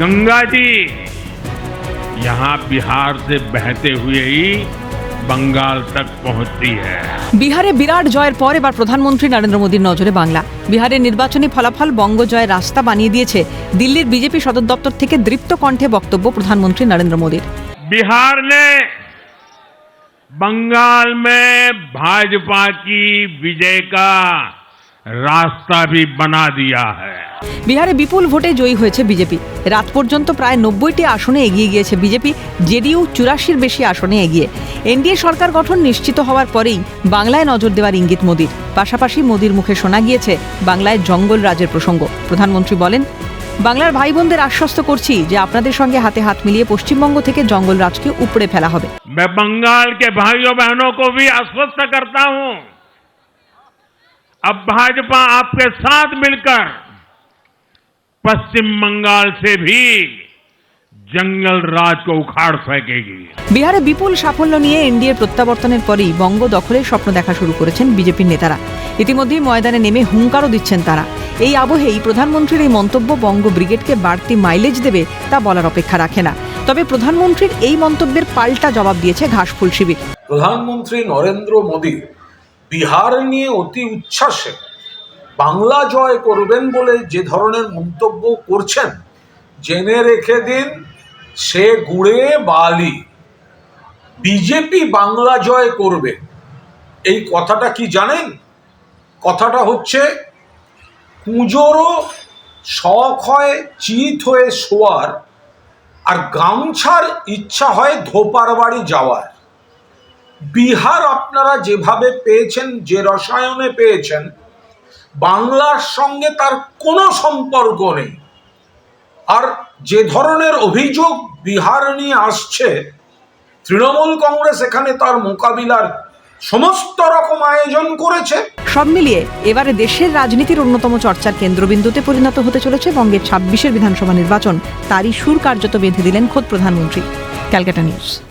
गंगा जी यहाँ बिहार से बहते हुए ही बंगाल तक पहुंचती है বিহারে বিরাট জয়ের পর এবার প্রধানমন্ত্রী নরেন্দ্র মোদীর নজরে বাংলা বিহারের নির্বাচনী ফলাফল বঙ্গ জয়ের রাস্তা বানিয়ে দিয়েছে দিল্লির বিজেপি সদর দপ্তর থেকে দৃপ্ত কণ্ঠে বক্তব্য প্রধানমন্ত্রী নরেন্দ্র মোদীর बिहार ने बंगाल में भाजपा की विजय का रास्ता भी बना दिया है বিহারে বিপুল ভোটে জয়ী হয়েছে বিজেপি রাত পর্যন্ত প্রায় নব্বইটি আসনে এগিয়ে গিয়েছে বিজেপি জেডিইউ চুরাশির বেশি আসনে এগিয়ে এনডিএ সরকার গঠন নিশ্চিত হওয়ার পরেই বাংলায় নজর দেওয়ার ইঙ্গিত মোদীর পাশাপাশি মোদীর মুখে শোনা গিয়েছে বাংলায় জঙ্গল রাজের প্রসঙ্গ প্রধানমন্ত্রী বলেন বাংলার ভাই বোনদের আশ্বস্ত করছি যে আপনাদের সঙ্গে হাতে হাত মিলিয়ে পশ্চিমবঙ্গ থেকে জঙ্গল রাজকে উপড়ে ফেলা হবে मैं बंगाल के भाइयों बहनों को भी आश्वस्त करता हूं अब भाजपा आपके साथ मिलकर पश्चिम बंगाल से भी जंगल राज को उखाड़ फेंकेगी বিহারে বিপুল সাফল্য নিয়ে এনডিএর প্রত্যাবর্তনের পরেই বঙ্গ দখলের স্বপ্ন দেখা শুরু করেছেন বিজেপির নেতারা ইতিমধ্যেই ময়দানে নেমে হুঙ্কারও দিচ্ছেন তারা এই আবহেই প্রধানমন্ত্রীর এই মন্তব্য বঙ্গ ব্রিগেডকে বাড়তি মাইলেজ দেবে তা বলার অপেক্ষা রাখে না তবে প্রধানমন্ত্রীর এই মন্তব্যের পাল্টা জবাব দিয়েছে ঘাসফুল শিবির প্রধানমন্ত্রী নরেন্দ্র মোদী বিহার নিয়ে অতি উচ্ছ্বাসে বাংলা জয় করবেন বলে যে ধরনের মন্তব্য করছেন, জেনে রেখে দিন, সে গুড়ে বালি। বিজেপি বাংলা জয় করবে। এই কথাটা কি জানেন? কথাটা হচ্ছে, কুঁজোরও শখ হয়, চিত হয়ে শোয়ার, আর গামছার ইচ্ছা হয় ধোপার বাড়ি যাওয়ার। বিহার আপনারা যেভাবে পেয়েছেন, যে রসায়নে পেয়েছেন বাংলার সঙ্গে তার কোনো সম্পর্ক নেই। আর যে ধরনের অভিযোগ বিহার নিয়ে আসছে, তৃণমূল কংগ্রেস এখানে তার মোকাবিলার সমস্ত রকম আয়োজন করেছে। সব মিলিয়ে এবারে দেশের রাজনীতির অন্যতম চর্চার কেন্দ্রবিন্দুতে পরিণত হতে চলেছে বঙ্গের ছাব্বিশের বিধানসভা নির্বাচন। তারই সুর কার্যত বেঁধে দিলেন খোদ প্রধানমন্ত্রী। ক্যালকাটা নিউজ।